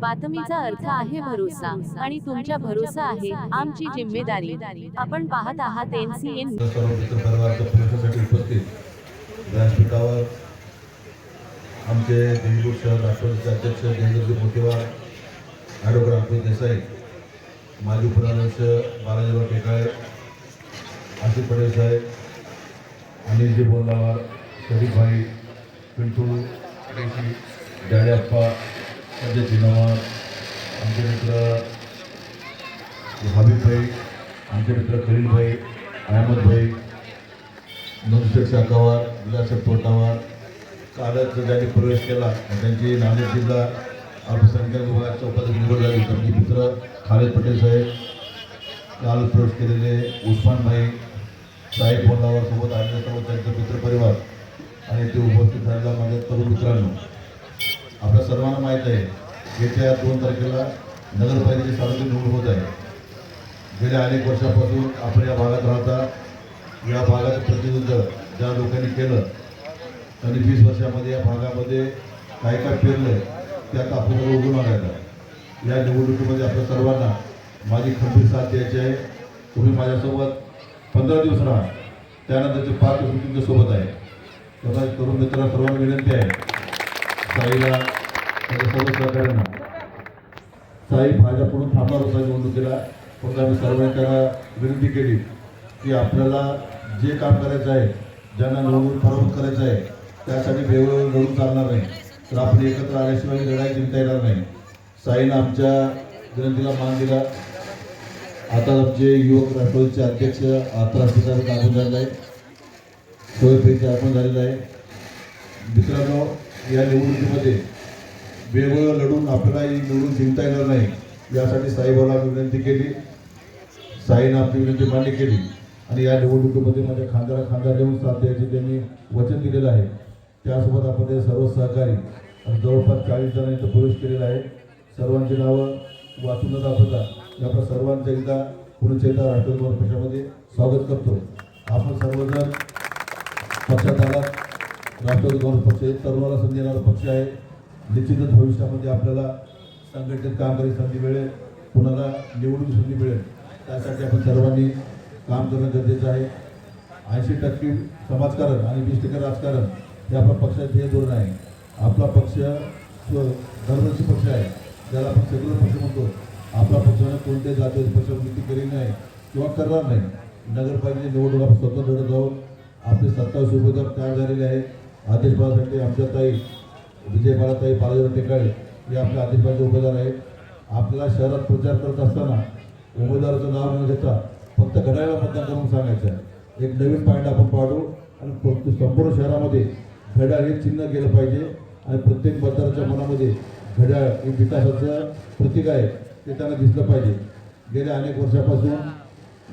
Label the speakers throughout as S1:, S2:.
S1: बातमीचा अर्थ आहे भरोसा आणि तुमच्या भरोसा आहे आमची जिम्मेदारी. आपण पाहत आहात
S2: प्रवेशासाठी उपस्थित. व्यासपीठावर आमचे देवीपूर शहर राष्ट्रवादीचे अध्यक्ष देवेंद्रजी मोतीवार ॲडव्होकेट अल्पेश देसाई माजी उपराध्यक्ष बालाजीराव टेकाळे आशिष पटेल साहेब अनिलजी बोंडावार शरीफभाई पिंटू रेशी जाडेप्पा म्हणजे संजय चिनवार आमचे मित्र हबीबभाई आमचे मित्र खलीलभाई अहमदभाई नंदशेठ शाखावार विलासक तोटावार कालच ज्यांनी प्रवेश केला त्यांची नांदेड जिल्हा अल्पसंख्याक विभागाच्या उपाध्यक्ष निवड झाली त्यांचे मित्र खालेद पटेल साहेब काल प्रवेश केलेले उस्मानभाई साहेब बोंडावर सोबत आलेले सर्व त्यांचे मित्रपरिवार आणि ते उपस्थित झालेला माझ्या तरुण मित्रांनो. आपल्या सर्वांना माहीत आहे येत्या दोन तारखेला नगरपालिकेची सार्वजनिक निवडणूक होत आहे. गेल्या अनेक वर्षापासून आपण या भागात राहता या भागाचं प्रतिनिधित्व ज्या लोकांनी केलं त्यांनी वीस वर्षामध्ये या भागामध्ये काय काय पेरलं त्यात आपल्याला उघडून मागायला या निवडणुकीमध्ये आपल्या सर्वांना माझी खंबीर साथ द्यायची आहे. तुम्ही माझ्यासोबत पंधरा दिवस राहा. त्यानंतरचे पाच दिवस तुमच्यासोबत आहे. तेव्हा तरुण मित्रांना सर्वांना विनंती आहे. साईला सर्व सहकार्यांना साई भाज्या पुढून थांबणार होता निवडणुकीला. पण आम्ही सर्वांनी विनंती केली की आपल्याला जे काम करायचं आहे ज्यांना निवडून पराभूत करायचं आहे त्यासाठी वेगवेगळं लढून चालणार नाही. तर आपण एकत्र आल्याशिवाय लढाई जिंकता येणार नाही. साईनं आमच्या विनंतीला मान दिला. आता आमचे युवक राष्ट्रवादीचे अध्यक्ष आंतरराष्ट्रीय साहेब लागून झालेला आहे सोयपेचे आपण झालेलं आहे. मित्रांनो या निवडणुकीमध्ये वेगवेगळं लढून आपल्याला ही निवडून जिंकता येणार नाही यासाठी साईबाला विनंती केली साईनं आपली विनंती मान्य केली आणि या निवडणुकीमध्ये माझ्या खांद्याला खांदा देऊन साथ द्यायचे त्यांनी वचन दिलेलं आहे. त्यासोबत आपण ते सर्व सहकारी आणि जवळपास चाळीस जणांचा प्रवेश केलेला आहे. सर्वांची नावं वाचून न दाखवता मी आपल्या सर्वांचं एकदा पुढच्या एकदा राष्ट्रवादी पक्षामध्ये स्वागत करतो. आपण सर्वजण पक्षात आलात. राष्ट्रवादी काँग्रेस पक्ष हे तरुणाला संधी देणारा पक्ष आहे. निश्चितच भविष्यामध्ये आपल्याला संघटित काम करायची संधी मिळेल कुणाला निवडून संधी मिळेल. त्यासाठी आपण सर्वांनी काम करणं गरजेचं आहे. ऐंशी टक्के समाजकारण आणि वीस टक्के राजकारण हे आपल्या पक्षाचे हे धोरण आहे. आपला पक्ष स्व- पक्ष आहे. ज्याला आपण सेक्युलर पक्ष म्हणतो आपला पक्षाने कोणत्याही जातीय पक्षावृत्ती केली नाही किंवा करणार नाही. नगरपालिकेच्या निवडणुका आपण स्वतंत्र लढत जाऊन आपले सत्तावीस उमेदवार तयार झालेले आहेत आदेश बाळासाठी आमच्या ताई विजय बाळाताई बालाजी टेकाळे हे आपल्या आदेशबाचे उमेदवार आहेत. आपल्या शहरात प्रचार करत असताना उमेदवाराचं नाव न घेता फक्त घड्याळा मतदान करून सांगायचं आहे. एक नवीन पॉईंट आपण पाडू आणि संपूर्ण शहरामध्ये घड्याळ हे चिन्ह गेलं पाहिजे आणि प्रत्येक मतदाराच्या मनामध्ये घड्याळ हे विकासाचं प्रतीक आहे ते त्यांना दिसलं पाहिजे. गेल्या अनेक वर्षापासून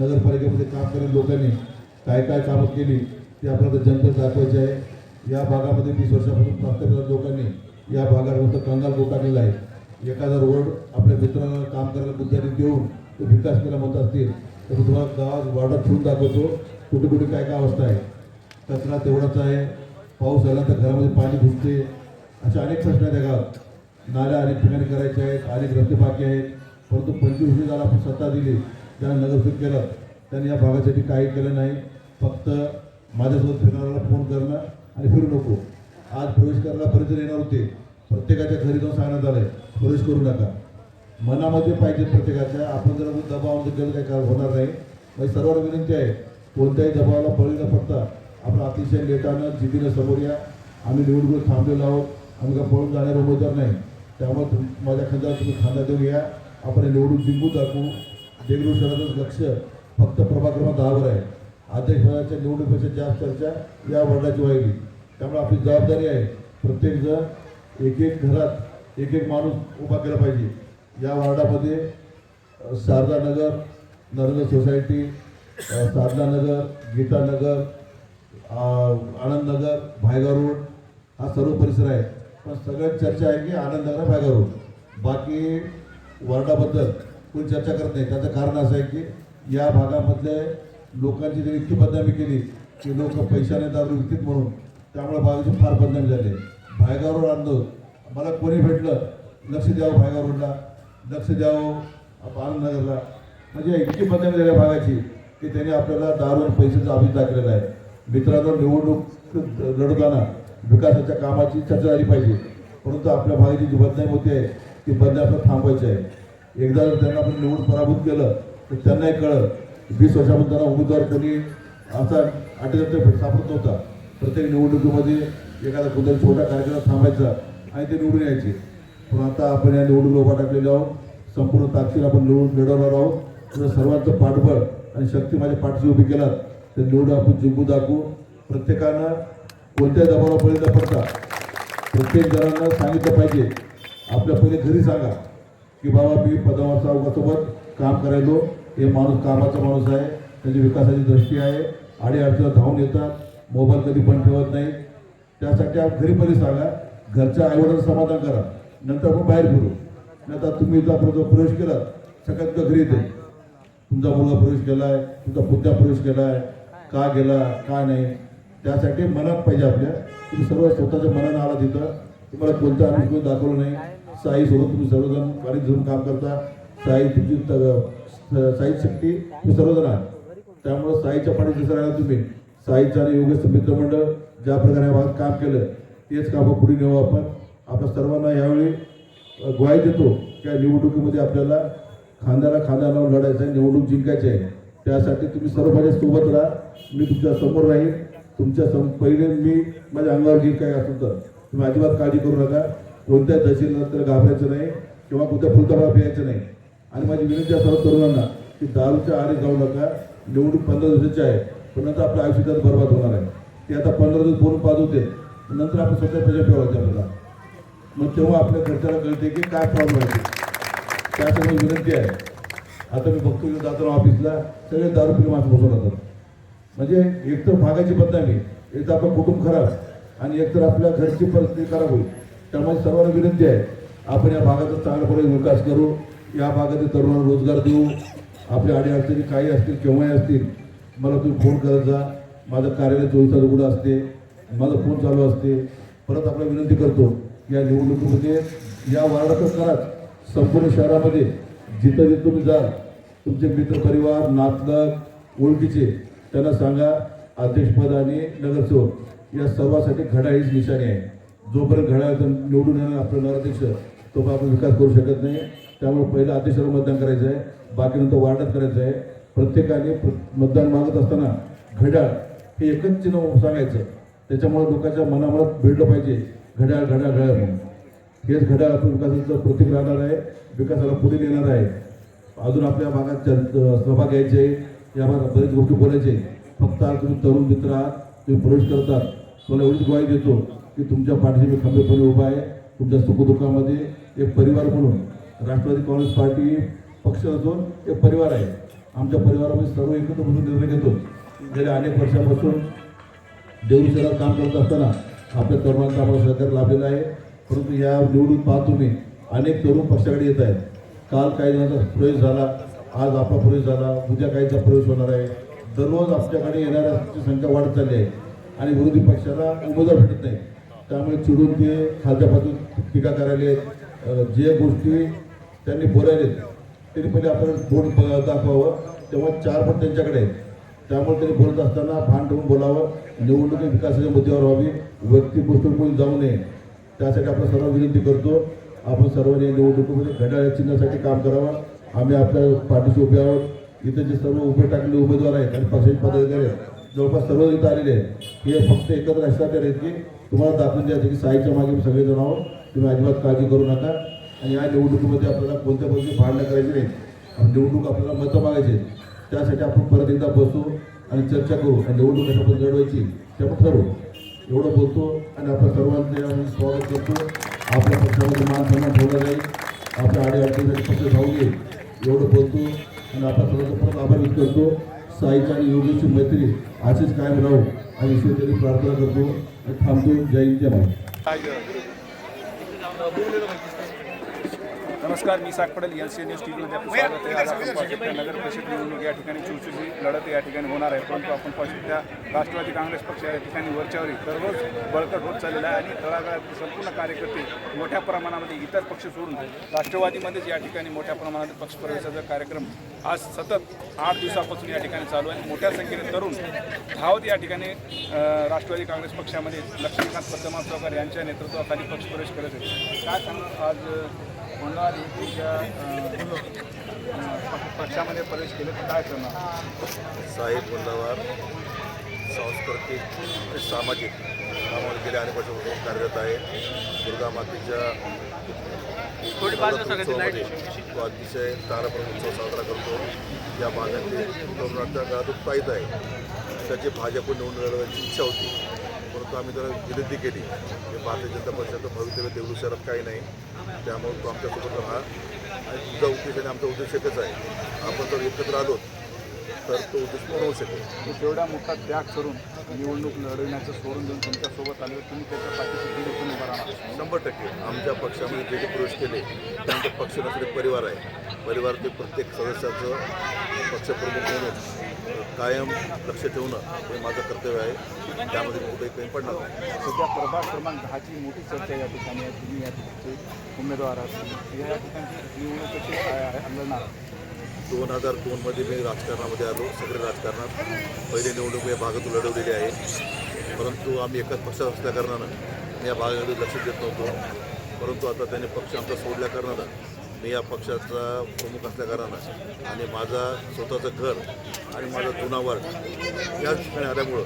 S2: नगरपालिकेमध्ये काम करणाऱ्या लोकांनी काय काय कामं केली ते आपल्याला जनतेला दाखवायचे आहे. या भागामध्ये वीस वर्षापासून प्राप्त केलेल्या लोकांनी या भागात कंगाल गो आहे. एखादा रोड आपल्या मित्राला काम करायला मुद्द्याने देऊन तो विकास केला म्हणत असतील तर मी तुम्हाला गावात वाढत ठेवून दाखवतो कुठे कुठे काय काय अवस्था आहे. कचरा तेवढाच आहे पाऊस आला तर घरामध्ये पाणी घुसते. अशा अनेक प्रश्न आहेत त्या गावात. नाल्या अनेक ठिकाणी करायच्या आहेत अनेक रस्ते बाकी आहेत. परंतु पंचवीस झाला आपण सत्ता दिली ज्यांना नगरसेवक केलं त्यांनी या भागासाठी काही केलं नाही. फक्त माझ्यासोबत फिरणाऱ्याला फोन करणं आणि फिरू नको. आज प्रवेश करायला परिचय येणार होते. प्रत्येकाच्या घरी जाऊन सांगण्यात आहे प्रवेश करू नका. मनामध्ये पाहिजे प्रत्येकाच्या. आपण जर दबाव केलं काही काय होणार नाही. म्हणजे सर्वांना विनंती आहे कोणत्याही दबावाला बळी न पडता आपण अतिशय लेटानं जिद्दीनं समोर या. आम्ही निवडणूक थांबलेलो आहोत. आम्ही का पळून जाणारे उमेदवार नाही. त्यामुळे तुम माझ्या खांद्यावर तुम्ही खांदा देऊन या. आपण निवडून जिंकू दाखवू. देगलूर शहराचं लक्ष फक्त प्रभाग क्रमांक दहावर आहे. अध्यक्षपदाच्या निवडणुकीपेक्षा जास्त चर्चा या वडिलाची व्हायली त्यामुळे आपली जबाबदारी आहे प्रत्येकजण एक एक घरात एक एक माणूस उभा केला पाहिजे. या वार्डामध्ये शारदानगर नरेंद्र सोसायटी साधनानगर गीतानगर आनंदनगर भायगाव रोड हा सर्व परिसर आहे. पण सगळ्यात चर्चा आहे की आनंदनगर भायगाव रोड. बाकी वार्डाबद्दल कोणी चर्चा करत नाही. त्याचं कारण असं आहे की या भागामधले लोकांची जर इतकी बदनामी केली की लोक पैशाने दारू विकतील म्हणून त्यामुळे भागाची फार बदनामी झाली. भायगावर आणलो. मला कोणी भेटलं लक्ष द्यावं भायगाव रोडला लक्ष द्यावं आनंदनगरला. म्हणजे इतकी बदनामी झाल्या भागाची की त्यांनी आपल्याला दारू आणि पैशाचा अभिज दाखलेला आहे. मित्रांनो निवडणूक लढवताना विकासाच्या कामाची चर्चा झाली पाहिजे. परंतु आपल्या भागाची जी बदनामी होते आहे ती बदनामी आपल्याला थांबवायची आहे. एकदा जर त्यांना आपण निवडून पराभूत केलं तर त्यांनाही कळलं वीस वर्षामध्ये त्यांना उमेदवार कोणी असा अटेंडर सापडत नव्हता. प्रत्येक निवडणुकीमध्ये एखादा कोणत्या छोटा कार्यक्रम थांबायचा आणि ते निवडून यायचे. पण आता आपण या निवडणूक उभा टाकलेले आहोत. संपूर्ण ताकदीला आपण निवडून मिळवणार आहोत. तुझं सर्वांचं पाठबळ आणि शक्ती माझ्या पाठीशी उभी केलात तर निवडून आपण जिंकू दाखवू. प्रत्येकानं कोणत्याही दबावापर्यंत पडता प्रत्येक जणांना सांगितलं पाहिजे. आपल्या पहिले घरी सांगा की बाबा मी पदावर सावकासोबत काम करायलो हे माणूस कामाचा माणूस आहे त्याची विकासाची दृष्टी आहे आडे अडचण धावून येतात. मोबाईल कधी पण ठेवत नाही त्यासाठी आप घरी पहिले सांगा घरच्या आईवडिलांचं समाधान करा. नंतर आपण बाहेर फिरू. नंतर तुम्ही इथं प्रवेश केला सगळ्यात तुमच्या घरी येते. तुमचा मुलगा प्रवेश केला आहे तुमचा पुत्या प्रवेश केला आहे का गेला का नाही त्यासाठी मनात पाहिजे आपल्या. तुम्ही सर्व स्वतःच्या मनानं आला तिथं. तुम्हाला कोणतं आम्ही दाखवलं नाही. साईसोबत तुम्ही सर्वजण गाडीत घेऊन काम करता. साई तुमची साई शक्ती तुम्ही सर्वजण त्यामुळं साईच्या पाणी जसं राहिला तुम्ही? साईचं आणि योगेश मित्रमंडळ ज्या प्रकारे भागात काम केलं तेच कामं पुढे नेऊ आपण. आपल्या सर्वांना यावेळी ग्वाही देतो त्या निवडणुकीमध्ये आपल्याला खांद्याला खांदा लावून लढायचं आहे निवडणूक जिंकायची आहे. त्यासाठी तुम्ही सर्व माझ्या सोबत राहा. मी तुमच्यासमोर राहीन. तुमच्या सम पहिले मी माझ्या अंगावर घेईन काही असेल तर. तुम्ही अजिबात काळजी करू नका. कोणत्या दशेला तर घाबरायचं नाही किंवा कोणत्या फुलताबा प्यायचं नाही. आणि माझी विनंती आहे सर्व तरुणांना की दारूच्या आरे जाऊ नका. निवडणूक पंधरा दिवसाची आहे. पण नंतर आपल्या आयुष्यात बरबाद होणार आहे. ते आता पंधरा दिवस बोलून पाच होते नंतर आपण स्वतः त्याच्या ठेवायचे आपल्याला. मग तेव्हा आपल्या घरच्याला कळते की काय प्रॉब्लेम आहे त्यासाठी विनंती आहे. आता मी बघतो की जाताना ऑफिसला सगळे दारू पिऊन माणसं बसून राहतात. म्हणजे एकतर भागाची बदनामी एक तर आपलं कुटुंब खराब आणि एकतर आपल्या घरची परिस्थिती खराब होईल. त्यामुळे सर्वांना विनंती आहे आपण या भागाचा चांगल्यापणे विकास करू. या भागातील तरुणांना रोजगार देऊ. आपल्या अडीअडचणी काही असतील केव्हाही असतील मला तुम्ही फोन करत जा. माझं कार्यालय चोवीस तास उघडं असते. माझा फोन चालू असते. परत आपल्याला विनंती करतो या निवडणुकीमध्ये या वार्डातच कराच संपूर्ण शहरामध्ये जिथं जिथं तुम्ही जाल तुमचे मित्रपरिवार नातलग ओळखीचे त्यांना सांगा अध्यक्षपद आणि नगरसेवक. या सर्वासाठी घड्याळ हीच निशाणी आहे. जोपर्यंत घड्याळ निवडून येणार आपलं नगराध्यक्ष तो आपण विकास करू शकत नाही. त्यामुळे पहिलं अतिशय मतदान करायचं आहे. बाकी नंतर वार्डात करायचं आहे. प्रत्येकाने प्र- मतदान मागत असताना घड्याळ हे एकच चिन्ह सांगायचं. त्याच्यामुळे लोकांच्या मनामनात भिडलं पाहिजे. घड्याळ घड्याळ घड्याळ म्हणून. हेच घड्याळ आपण विकासाचं प्रतीक राहणार आहे. विकासाला पुढे नेणार आहे. अजून आपल्या भागात सभा घ्यायची आहे या भागात बरेच गोष्टी बोलायचे फक्त आज तुम्ही तरुण मित्र आहात तुम्ही प्रवेश करतात. तुम्हाला एवढीच ग्वाही देतो की तुमच्या पाठीशी मी खंबीरपणे उभा आहे. तुमच्या सुखदुःखामध्ये एक परिवार म्हणून राष्ट्रवादी काँग्रेस पार्टी पक्ष असून ते परिवार आहे. आमच्या परिवारामध्ये सर्व एकत्र म्हणून निर्णय घेतो. गेल्या अनेक वर्षापासून देऊळ शहरात काम करत असताना आपल्या तरुणांचा आम्हाला सहकार लाभलेला आहे. परंतु या निवडून पाहतो मी अनेक तरुण पक्षाकडे येत आहेत. काल काही जणांचा प्रवेश झाला आज आपला प्रवेश झाला उद्या काहीचा प्रवेश होणार आहे. दररोज आपल्याकडे येणाऱ्यांची संख्या वाढत चालली आहे आणि विरोधी पक्षाला उमेदवार भेटत नाही. त्यामुळे चिडून ते खालच्या पासून टीका करायला आहेत. जे गोष्टी त्यांनी बोलायलेत त्यांनी पहिले आपण बोट दाखवावं. तेव्हा चार पण त्यांच्याकडे आहेत. त्यामुळे त्यांनी बोलत असताना भान ठेवून बोलावं. निवडणुकी विकासाच्या मुद्द्यावर व्हावी. व्यक्ती जाऊ नये. त्यासाठी आपण सर्व विनंती करतो. आपण सर्वांनी निवडणुकीमध्ये घड्याळ चिन्हासाठी काम करावं. आम्ही आपल्या पाठीशी उभे आहोत. इथं जे सर्व उभे टाकलेले उमेदवार आहेत आणि पक्षाचे पदाधिकारी आहेत. जवळपास सर्व इथं आलेले आहेत. हे फक्त एकत्र असतात आहेत की तुम्हाला दाखवून द्यायचं की साईच्या मागे सगळेजण आहोत. तुम्ही अजिबात काळजी करू नका. आणि या निवडणुकीमध्ये आपल्याला कोणत्या गोष्टी भांडणं करायची नाही. निवडणूक आपल्याला मतं मागायची त्यासाठी आपण परत एकदा बसू आणि चर्चा करू. आणि निवडणूक कशा पद्धतीने लढवायची ते आपण ठरवू. एवढं बोलतो आणि आपल्या सर्वांचे आम्ही स्वागत करतो. आपल्या पक्षामध्ये मान सन्मान ठेवला जाईल. आपल्या आडे अडचणीसाठी पक्ष जाऊ येईल एवढं बोलतो आणि आपल्या सर्वांचा परत आभार व्यक्त करतो. साईच्या आणि योगेशची मैत्री अशीच कायम राहू आणि ईश्वरचरी प्रार्थना करतो आणि थांबतो. जय हिंद जय महाराज
S3: नमस्कार मी साग पडेल एल सी न्यूज टी व्हीमध्ये आपलं स्वागत आहे. आज आपण पाहू नगर परिषद निवडणूक या ठिकाणी चुरचुरी लढत या ठिकाणी होणार आहे. परंतु आपण पाहू त्या राष्ट्रवादी काँग्रेस पक्ष या ठिकाणी वरच्यावरी दररोज बळकट होत चाललेला आहे आणि तळागाळातील संपूर्ण कार्यकर्ते मोठ्या प्रमाणामध्ये इतर पक्ष सोडून राष्ट्रवादीमध्येच या ठिकाणी मोठ्या प्रमाणात पक्षप्रवेशाचा कार्यक्रम आज सतत आठ दिवसापासून या ठिकाणी चालू आहे. मोठ्या संख्येने तरुण धावत या ठिकाणी राष्ट्रवादी काँग्रेस पक्षामध्ये लक्ष्मीकांत पद्मनाभ चौकार यांच्या नेतृत्वाखाली पक्षप्रवेश करत आहे काय सांगणार आज युतीच्या पक्षामध्ये प्रवेश केले तर काय करणार?
S2: साहेब सांस्कृतिक आणि सामाजिक कामामध्ये गेल्या अनेक वर्षापासून कार्यरत आहे. दुर्गा मातेच्या उत्सवामध्ये तो अतिशय ताराप्रम उत्सव साजरा करतो. या भागातील तरुणाच्या गळ्यात उत्साहित आहे. त्याची भाजप निवडून लढवायची इच्छा होती. परंतु आम्ही त्याला विनंती केली. की भारतीय जनता पक्षाचं भवितव्य देवळू शहरात काही नाही. त्यामुळे तो आमच्यासोबत राहा. आणि तुझा उद्देश आणि आमचा उद्देश एकच आहे. आपण जर एकत्र आलो तर तो उद्देश पूर्ण होऊ शकेल.
S3: तेवढा मोठा त्याग करून निवडणूक लढविण्याचं सोडून देऊन तुमच्यासोबत आले तुम्ही त्याच्या पाठीशी उभा राहणार
S2: शंभर टक्के. आमच्या पक्षामध्ये जे जे प्रवेश केले त्यांचा पक्ष नसले परिवार आहे. परिवारातील प्रत्येक सदस्याचं पक्षप्रमुख म्हणून कायम लक्ष ठेवणं हे माझं कर्तव्य आहे. त्यामध्ये कुठेही काही पडणार
S3: सध्या प्रभाग क्रमांक दहाची मोठी चर्चा या ठिकाणी आहे. तुम्ही या ठिकाणचे उमेदवार आहात. या ठिकाणची निवडणूक
S2: दोन हजार दोनमध्ये मी राजकारणामध्ये आलो सगळे राजकारणात. पहिले निवडणूक या भागातून लढवलेली आहे. परंतु आम्ही एकाच पक्षात असल्या कारणानं मी या भागाकडे लक्ष देत नव्हतो. परंतु आता त्यांनी पक्ष आमचा सोडल्या कारणानं मी या पक्षाचा प्रमुख असल्या कारणानं आणि माझा स्वतःचं घर आणि माझा जुना वर्ग याच ठिकाणी आल्यामुळं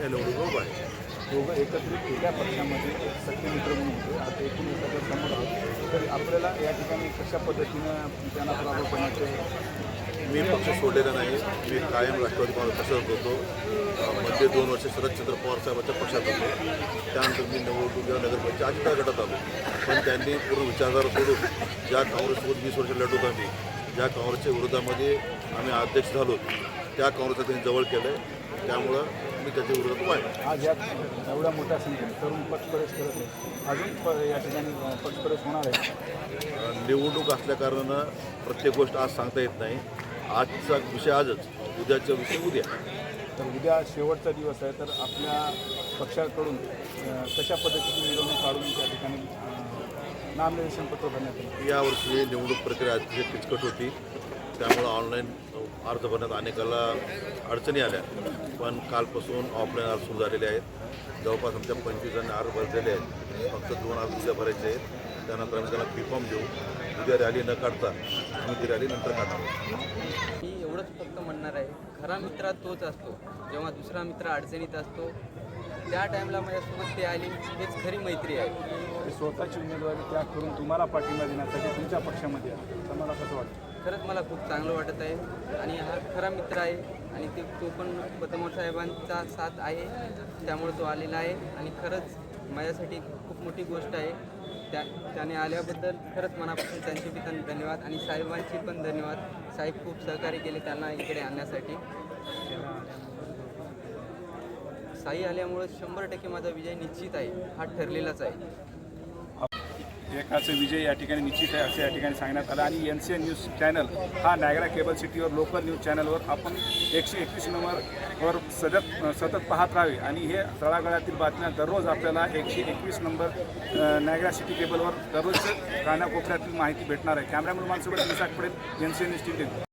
S2: या निवडणूक उभा आहे.
S3: दोघं एकत्रित एका पक्षामध्ये एक सख्खे मित्र म्हणून होते. आता एकूण एखाद्या समोर आहोत तर आपल्याला या ठिकाणी कशा पद्धतीनं त्यांना पराभव करण्याचे
S2: मी पक्ष सोडलेला नाही मी कायम राष्ट्रवादी काँग्रेस पक्षात होतो. मध्ये दोन वर्ष शरदचंद्र पवार साहेबांच्या पक्षात होतो. त्यानंतर मी निवडणूक जेव्हा नगरपंचायत अजिता गटात आलो. पण त्यांनी पूर्ण विचारधारा सोडून ज्या काँग्रेससोबत वीस वर्ष लढवत आम्ही ज्या काँग्रेसच्या विरोधामध्ये आम्ही अध्यक्ष झालो त्या काँग्रेसला त्यांनी जवळ केलं त्यामुळं मी त्याच्या विरोधात उभा आहे.
S3: आज यात एवढ्या मोठ्या संख्येने तरुण पक्षप्रवेश करत आहे अजून प या ठिकाणी पक्षप्रवेश होणार आहे?
S2: निवडणूक असल्या कारणानं प्रत्येक गोष्ट आज सांगता येत नाही. आजचा विषय आजच. उद्याचा विषय उद्या.
S3: तर उद्या शेवटचा दिवस आहे तर आपल्या पक्षाकडून कशा पद्धतीची मिरवणूक काढून त्या ठिकाणी नामनिर्देशन पत्र भरण्यात येईल?
S2: यावर्षी निवडणूक प्रक्रिया अतिशय किचकट होती. त्यामुळं ऑनलाईन अर्ज भरण्यात अनेकाला अडचणी आल्या. पण कालपासून ऑफलाईन अर्ज सुरू झालेले आहेत. जवळपास आमच्या पंचवीस जण अर्ज भरलेले आहेत. फक्त दोन अर्ज उद्या भरायचे आहेत. त्यानंतर आम्ही त्यांना बी फॉर्म देऊ. उद्या रॅली न काढता रॅली नंतर काढतो
S4: मी एवढंच फक्त म्हणणार आहे खरा मित्र तोच असतो. जेव्हा दुसरा मित्र अडचणीत असतो त्या टाईमला माझ्यासोबत ते आली हेच खरी मैत्री आहे.
S3: आणि स्वतःची उमेदवारी त्याग करून तुम्हाला पाठिंबा देण्यासाठी तुमच्या पक्षामध्ये आहे. तर मला कसं वाटतं?
S4: खरंच मला खूप चांगलं वाटत आहे आणि हा खरा मित्र आहे आणि ते तो पण पतमोर साहेबांचा साथ आहे. त्यामुळे तो आलेला आहे आणि खरंच माझ्यासाठी खूप मोठी गोष्ट आहे. त्या त्याने आल्याबद्दल खरंच मनापासून त्यांचे बी धन्यवाद आणि साहेबांचे पण धन्यवाद. साहेब खूप सहकार्य केले त्यांना इकडे आणण्यासाठी. साई आल्यामुळं शंभर टक्के माझा विजय निश्चित आहे. हा ठरलेलाच आहे.
S3: एकाचे विजय या ठिकाणी निश्चित आहे असं या ठिकाणी सांगण्यात आलं. आणि N C N news channel हा नायगरा केबल सिटीवर लोकल न्यूज चॅनलवर आपण एकशे एकवीस नंबरवर सतत सतत पाहत राहावे. आणि हे तळागाळातील बातम्या दररोज आपल्याला एकशे एकवीस नंबर नायगरा सिटी केबलवर दररोज कानाकोपऱ्यातील माहिती भेटणार आहे. कॅमेरामॅन माणसोबत मिसाक पडेल N C N news T